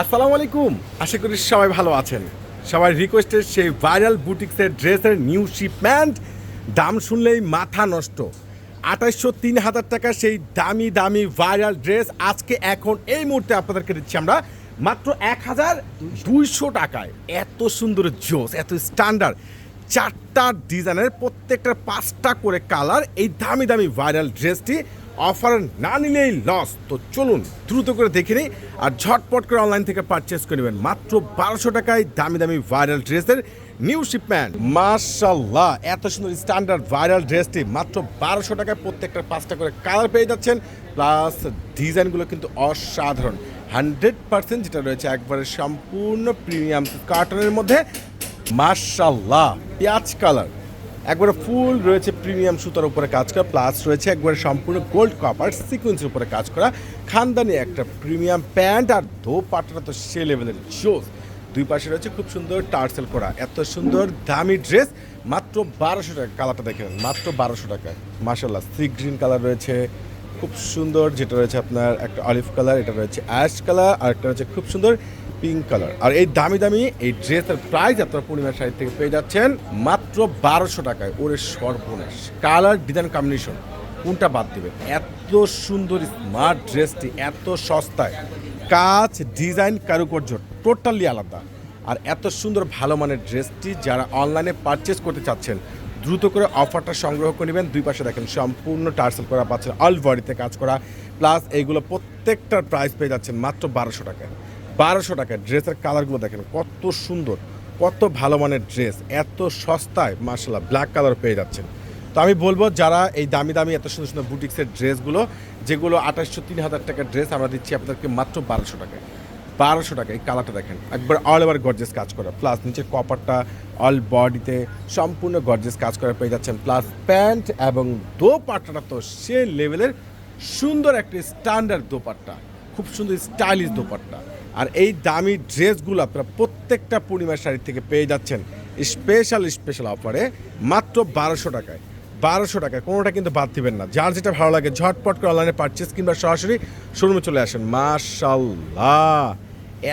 আসসালামু আলাইকুম। আশা করি সবাই ভালো আছেন। সবাই রিকোয়েস্টের সেই ভাইরাল বুটিক্সের ড্রেসের নিউ শিপমেন্ট দাম শুনলেই মাথা নষ্ট। আঠাইশশো তিন হাজার টাকা সেই দামি দামি ভাইরাল ড্রেস আজকে এখন এই মুহূর্তে আপনাদেরকে দিচ্ছি আমরা মাত্র এক হাজার দুইশো টাকায়। এত সুন্দর জোস, এত স্ট্যান্ডার্ড চারটা ডিজাইনের প্রত্যেকটার পাঁচটা করে কালার এই দামি দামি ভাইরাল ড্রেসটি অফার না নিলেই লস তো চলুন, দ্রুত করে দেখে নিই আর ঝটপট করে অনলাইন থেকে পারচেস করে নেবেন। মাত্র বারোশো টাকায় দামি দামি ভাইরাল ড্রেসের নিউ শিপমেন্ট মার্শাল্লাহ এত সুন্দর স্ট্যান্ডার্ড ভাইরাল ড্রেসটি মাত্র বারোশো টাকায় প্রত্যেকটা পাঁচটা করে কালার পেয়ে যাচ্ছেন। প্লাস ডিজাইনগুলো কিন্তু অসাধারণ। হান্ড্রেড পার্সেন্ট যেটা রয়েছে একবারে সম্পূর্ণ প্রিমিয়াম কার্টনের মধ্যে। মার্শাল্লাহ পেঁয়াজ কালার একবারে ফুল রয়েছে প্রিমিয়াম সুতার উপরে কাজ করা প্লাস রয়েছে একবারে সম্পূর্ণ গোল্ড কপার সিকোয়েন্সের উপরে কাজ করা খানদানি একটা প্রিমিয়াম প্যান্ট আর দোপাট্টা তো সে লেভেলের জোস দুই পাশে রয়েছে খুব সুন্দর টার্সেল করা এত সুন্দর দামি ড্রেস মাত্র বারোশো টাকা কালারটা দেখে নেন, মাত্র বারোশো টাকায় মার্শাল্লাহ সি গ্রিন কালার রয়েছে খুব সুন্দর যেটা রয়েছে আপনার একটা অলিভ কালার এটা রয়েছে অ্যাশ কালার আর একটা রয়েছে খুব সুন্দর পিঙ্ক কালার। আর এই দামি দামি এই ড্রেসের প্রাইস আপনারা পূর্ণিমা শাড়ি থেকে পেয়ে যাচ্ছেন মাত্র বারোশো টাকায়। ওরে সর্বনাশ। কালার ডিজাইন কম্বিনেশন কোনটা বাদ দেবেন এত সুন্দর স্মার্ট ড্রেসটি, এত সস্তায়। কাজ ডিজাইন কারুকার্য টোটালি আলাদা। আর এত সুন্দর ভালো মানের ড্রেসটি যারা অনলাইনে পারচেস করতে চাচ্ছেন, দ্রুত করে অফারটা সংগ্রহ করে নেবেন। দুই পাশে দেখেন সম্পূর্ণ টার্সেল করা পাচ্ছেন অল কাজ করা। প্লাস এইগুলো প্রত্যেকটার প্রাইস পেয়ে যাচ্ছেন মাত্র বারোশো টাকায়। বারোশো টাকায় ড্রেসের কালারগুলো দেখেন, কত সুন্দর, কত ভালো মানের ড্রেস এত সস্তায় মার্শাল্লাহ ব্ল্যাক কালার পেয়ে যাচ্ছেন। তো আমি বলব, যারা এই দামি দামি এত সুন্দর সুন্দর বুটিক্সের ড্রেসগুলো যেগুলো আঠাশশো তিন হাজার টাকার ড্রেস আমরা দিচ্ছি আপনাদেরকে মাত্র বারোশো টাকায়। বারোশো টাকা এই কালারটা দেখেন, একবার অল ওভার গর্জেস কাজ করা। প্লাস নিচে কপারটা অল বডিতে সম্পূর্ণ গর্জেস কাজ করা পেয়ে যাচ্ছেন। প্লাস প্যান্ট এবং দোপাট্টাটা তো সে লেভেলের সুন্দর একটা স্ট্যান্ডার্ড দোপাট্টা, খুব সুন্দর স্টাইলিশ দোপাট্টা। আর এই দামি ড্রেসগুলো আপনারা প্রত্যেকটা পূর্ণিমার শাড়ি থেকে পেয়ে যাচ্ছেন। স্পেশাল স্পেশাল অফারে মাত্র বারোশো টাকায়। বারোশো টাকায়, কোনোটা কিন্তু বাদ দিবেন না। যার যেটা ভালো লাগে, ঝটপট করে অনলাইনে পারচেস কিংবা সরাসরি শোরুমে চলে আসেন। মাশাল্লাহ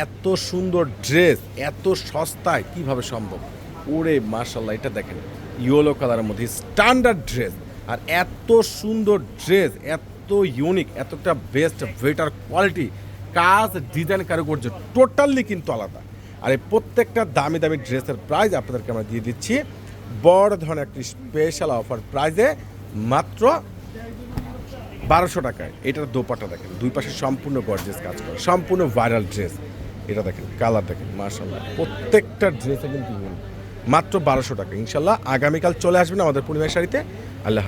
এত সুন্দর ড্রেস এত সস্তায় কীভাবে সম্ভব? ওরে মাশাল্লাহ এটা দেখেন ইয়েলো কালারের মধ্যে স্ট্যান্ডার্ড ড্রেস আর এত সুন্দর ড্রেস এত ইউনিক এতটা বেস্ট বেটার কোয়ালিটি কাজ, ডিজাইন, কারুকার্য টোটালি কিন্তু আলাদা। আর এই প্রত্যেকটা দামি দামি ড্রেসের প্রাইস আপনাদেরকে আমরা দিয়ে দিচ্ছি। বড় ধরনের একটি স্পেশাল অফার প্রাইজে মাত্র বারোশো টাকায়। এটার দোপাটা দেখেন, দুই পাশে সম্পূর্ণ গর্জেস কাজ করে, সম্পূর্ণ ভাইরাল ড্রেস এটা দেখেন কালার দেখেন মার্শাল্লাহ প্রত্যেকটা ড্রেসে কিন্তু মাত্র বারোশো টাকা ইনশাল্লাহ আগামীকাল চলে আসবেন আমাদের পূর্ণিমা শাড়িতে। আল্লাহ